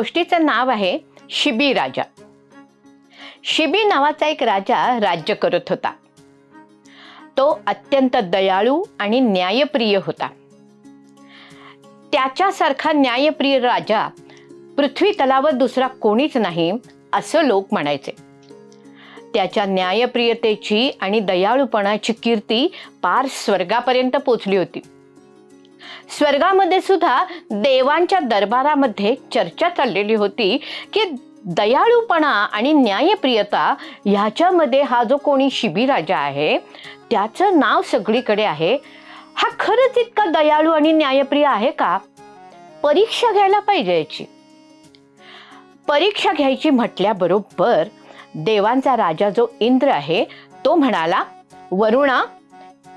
गोष्टीचं नाव आहे शिबी राजा. शिबी नावाचा एक राजा राज्य करत होता. तो अत्यंत दयाळू आणि न्यायप्रिय होता. त्याच्यासारखा न्यायप्रिय राजा पृथ्वी तलावर दुसरा कोणीच नाही असं लोक म्हणायचे. त्याच्या न्यायप्रियतेची आणि दयाळूपणाची कीर्ती पार स्वर्गापर्यंत पोचली होती. स्वर्गामध्ये सुद्धा देवांच्या दरबारामध्ये चर्चा चाललेली होती की दयाळूपणा आणि न्यायप्रियता ह्याच्यामध्ये हा जो कोणी शिबीराजा आहे त्याचं नाव सगळीकडे आहे. हा खरंच इतका दयाळू आणि न्यायप्रिय आहे का? परीक्षा घ्यायला पाहिजे याची. परीक्षा घ्यायची म्हटल्याबरोबर देवांचा राजा जो इंद्र आहे तो म्हणाला वरुणा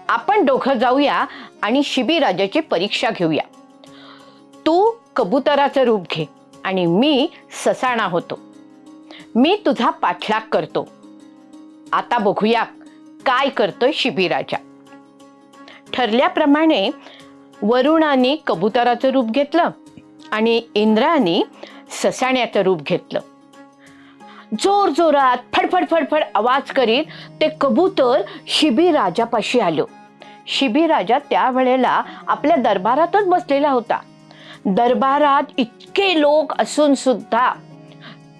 आपण दोघं जाऊया आणि शिबीराजाची परीक्षा घेऊया. तू कबुतराचं रूप घे आणि मी ससाणा होतो. मी तुझा पाठलाग करतो. आता बघूया काय करतोय शिबीराजा. ठरल्याप्रमाणे वरुणाने कबुतराचं रूप घेतलं आणि इंद्राने ससाण्याचं रूप घेतलं. जोर जोरात फडफड फडफड आवाज करीत ते कबूतर शिबी राजापाशी आलो. शिबी राजा त्यावेळेला आपल्या दरबारातच बसलेला होता. दरबारात इतके लोक असून सुद्धा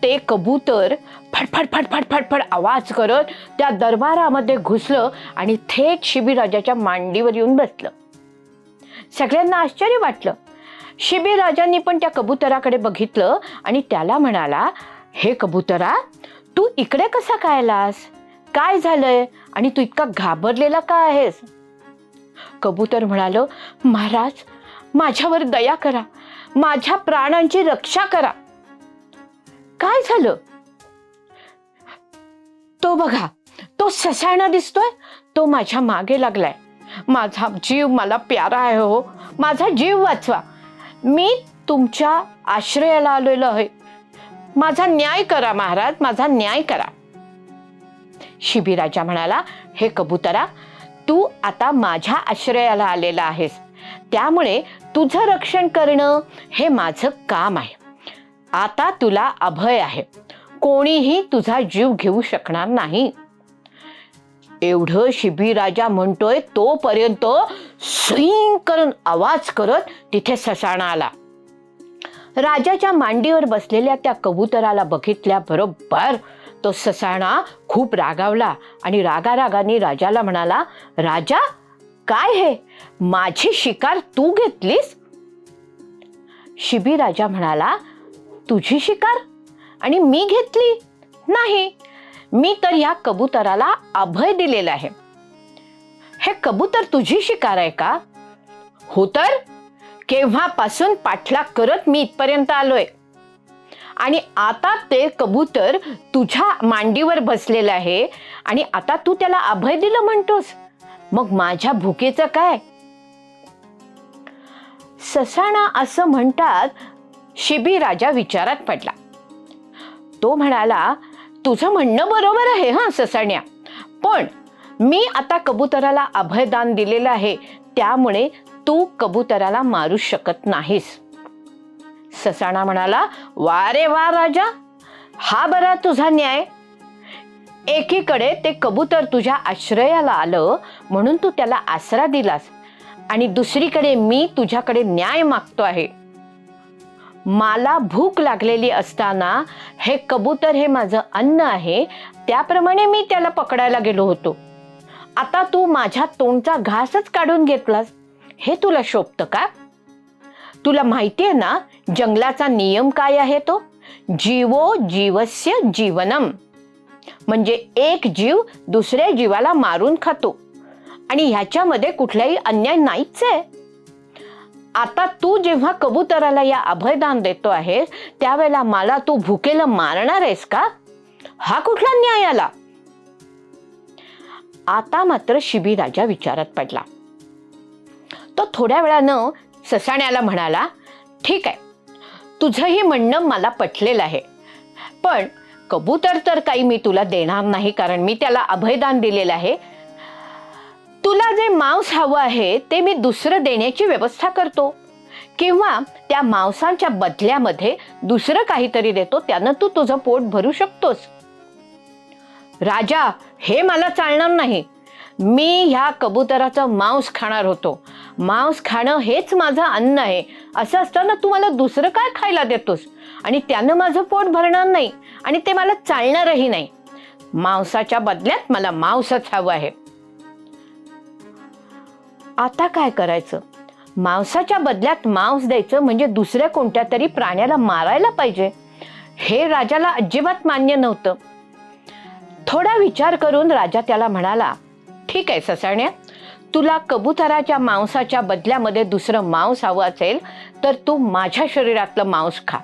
ते कबूतर फडफड फडफड फडफड आवाज करत त्या दरबारामध्ये घुसलं आणि थेट शिबीराजाच्या मांडीवर येऊन बसलं. सगळ्यांना आश्चर्य वाटलं. शिबीराजांनी पण त्या कबुतराकडे बघितलं आणि त्याला म्हणाला हे कबुतरा तू इकडे कसा काय आलास काय झालंय? आणि तू इतका घाबरलेला का आहेस? कबूतर म्हणालं महाराज माझ्यावर दया करा. माझ्या प्राणांची रक्षा करा. काय झालं? तो बघा तो ससाणा दिसतोय. तो माझ्या मागे लागलाय. माझा जीव मला प्यारा आहे हो. माझा जीव वाचवा. मी तुमच्या आश्रयाला आलेलो आहे. माझा न्याय करा महाराज माझा न्याय करा. शिबिराजा म्हणाला हे कबुतरा तू आता माझ्या आश्रयाला आलेला आहेस. त्यामुळे तुझं रक्षण करणं हे माझं काम आहे. आता तुला अभय आहे. कोणीही तुझा जीव घेऊ शकणार नाही. एवढं शिबिराजा म्हणतोय तोपर्यंत स्विंग करून आवाज करत तिथे ससाणा आला. राजाच्या मांडीवर बसलेल्या त्या कबुतराला बघितल्याबरोबर तो ससाणा खूप रागावला आणि रागारागाने राजाला म्हणाला राजा काय हे? माझी शिकार तू घेतलीस? शिबी राजा म्हणाला तुझी शिकार? आणि मी घेतली? नाही. मी तर या कबुतराला अभय दिलेलं आहे. हे कबूतर तुझी शिकार आहे का? हो तर. केव्हापासून पाठलाग करत मी इथपर्यंत आलोय? आणि आता ते कबूतर तुझ्या मांडीवर बसलेलं आहे आणि आता तू त्याला अभय दिलं म्हणतोस. मग माझ्या भुकेचं काय? ससाणा असं म्हणतात शिबी राजा विचारात पडला. तो म्हणाला तुझं म्हणणं बरोबर आहे हा ससाण्या. पण मी आता कबुतराला अभयदान दिलेलं आहे त्यामुळे तू कबुतराला मारू शकत नाहीस. ससाणा म्हणाला वा रे वा राजा हा बरा तुझा न्याय. एकीकडे ते कबूतर तुझ्या आश्रयाला आलं म्हणून तू त्याला आसरा दिलास आणि दुसरीकडे मी तुझ्याकडे न्याय मागतो आहे. मला भूक लागलेली असताना हे कबूतर हे माझं अन्न आहे त्याप्रमाणे मी त्याला पकडायला गेलो होतो. आता तू माझ्या तोंडचा घासच काढून घेतलास. हे तुला शोभतं का? तुला माहिती आहे ना जंगलाचा नियम काय आहे तो? जीवो जीवस्य जीवनम. म्हणजे एक जीव दुसऱ्या जीवाला मारून खातो. आणि ह्याच्यामध्ये कुठलाही अन्याय नाहीच आहे आता तू जेव्हा कबुतराला या अभयदान देतो आहेस त्यावेळेला मला तू भुकेला मारणार आहेस का? हा कुठला न्याय आला? आता मात्र शिबी राजा विचारात पडला. तो थोड्या वेळानं ससाण्याला म्हणाला ठीक आहे तुझंही म्हणणं मला पटलेलं आहे. पण कबूतर तर काही मी तुला देणार नाही कारण मी त्याला अभयदान दिलेलं आहे. तुला जे मांस हवं आहे ते मी दुसरं देण्याची व्यवस्था करतो. किंवा त्या मांसांच्या बदल्यामध्ये दुसरं काहीतरी देतो त्यानं तू तुझं पोट भरू शकतोस. राजा हे मला चालणार नाही. मी ह्या कबुतराचं मांस खाणार होतो. मांस खाणं हेच माझं अन्न आहे. असं असताना तू मला दुसरं काय खायला देतोस? आणि त्यानं माझं पोट भरणार नाही आणि ते मला चालणारही नाही. मांसाच्या बदल्यात मला मांसच हवं आहे. आता काय करायचं? मांसाच्या बदल्यात मांस द्यायचं म्हणजे दुसऱ्या कोणत्या तरी प्राण्याला मारायला पाहिजे. हे राजाला अजिबात मान्य नव्हतं. थोडा विचार करून राजा त्याला म्हणाला ठीक आहे ससाण्या. तुला कबुतराच्या मांसाच्या बदल्यामध्ये दुसरं मांस हवं असेल तर तू माझ्या शरीरातलं मांस खा.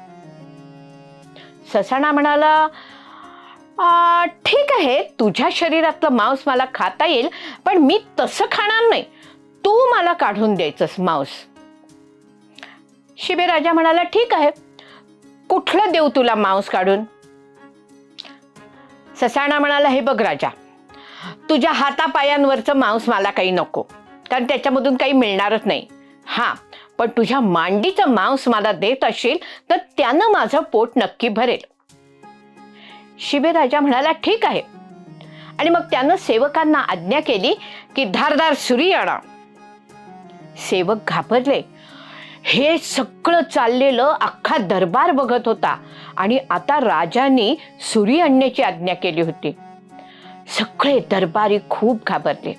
ससाणा म्हणाला ठीक आहे तुझ्या शरीरातलं मांस मला खाता येईल पण मी तसं खाणार नाही. तू मला काढून द्यायचंस मांस. शिबेराजा म्हणाला ठीक आहे कुठलं देऊ तुला मांस काढून? ससाणा म्हणाला हे बघ राजा तुझ्या हातापायांवरचं मांस मला काही नको. कारण त्याच्यामधून काही मिळणारच नाही. हां पण तुझ्या मांडीचं मांस मला देत असशील तर त्यानं माझं पोट नक्की भरेल. शिबेराजा म्हणाला ठीक आहे. आणि मग त्यानं सेवकांना आज्ञा केली की धारदार सुरी आणा. सेवक घाबरले. हे सगळं चाललेलं अख्खा दरबार बघत होता आणि आता राजांनी सुरी आणण्याची आज्ञा केली होती. सगळे दरबारी खूप घाबरले.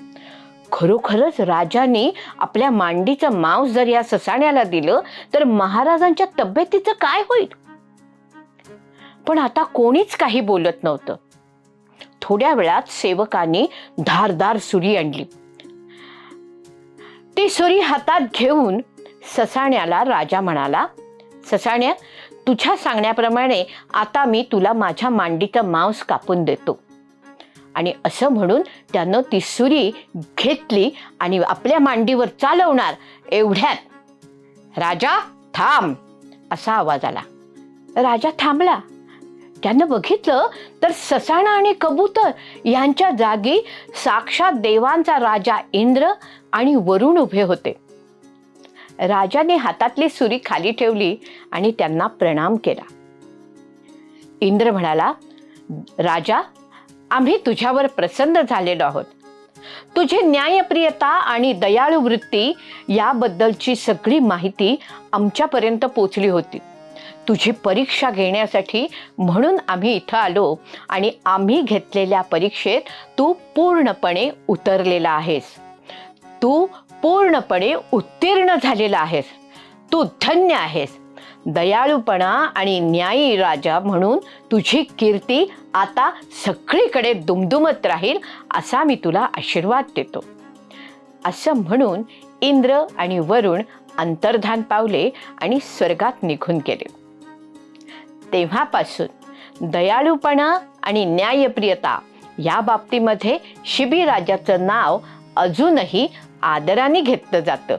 खरोखरच राजाने आपल्या मांडीचं मांस जर या ससाण्याला दिलं तर महाराजांच्या तब्येतीचं काय होईल? पण आता कोणीच काही बोलत नव्हतं. थोड्या वेळात सेवकांनी धारदार सुरी आणली. ती सुरी हातात घेऊन ससाण्याला राजा म्हणाला ससाण्या तुझ्या सांगण्याप्रमाणे आता मी तुला माझ्या मांडीचं मांस कापून देतो. आणि असं म्हणून त्यानं ती सुरी घेतली आणि आपल्या मांडीवर चालवणार. एवढ्यात राजा थांब असा आवाज आला. राजा थांबला. त्यानं बघितलं तर ससाणा आणि कबूतर यांच्या जागी साक्षात देवांचा राजा इंद्र आणि वरुण उभे होते. राजाने हातातली सुरी खाली ठेवली आणि त्यांना प्रणाम केला. इंद्र म्हणाला राजा आम्ही तुझ्यावर प्रसन्न झालेलो आहोत. तुझी न्यायप्रियता आणि दयाळू वृत्ती याबद्दलची सगळी माहिती आमच्यापर्यंत पोचली होती. तुझी परीक्षा घेण्यासाठी म्हणून आम्ही इथं आलो आणि आम्ही घेतलेल्या परीक्षेत तू पूर्णपणे उतरलेला आहेस. तू पूर्णपणे उत्तीर्ण झालेला आहेस. तू धन्य आहेस. दयाळूपणा आणि न्यायी राजा म्हणून तुझी कीर्ती आता सगळीकडे दुमदुमत राहील असा मी तुला आशीर्वाद देतो. असं म्हणून इंद्र आणि वरुण अंतर्धान पावले आणि स्वर्गात निघून गेले. तेव्हापासून दयाळूपणा आणि न्यायप्रियता या बाबतीमध्ये शिबी राजाचं नाव अजूनही आदराने घेतलं जातं.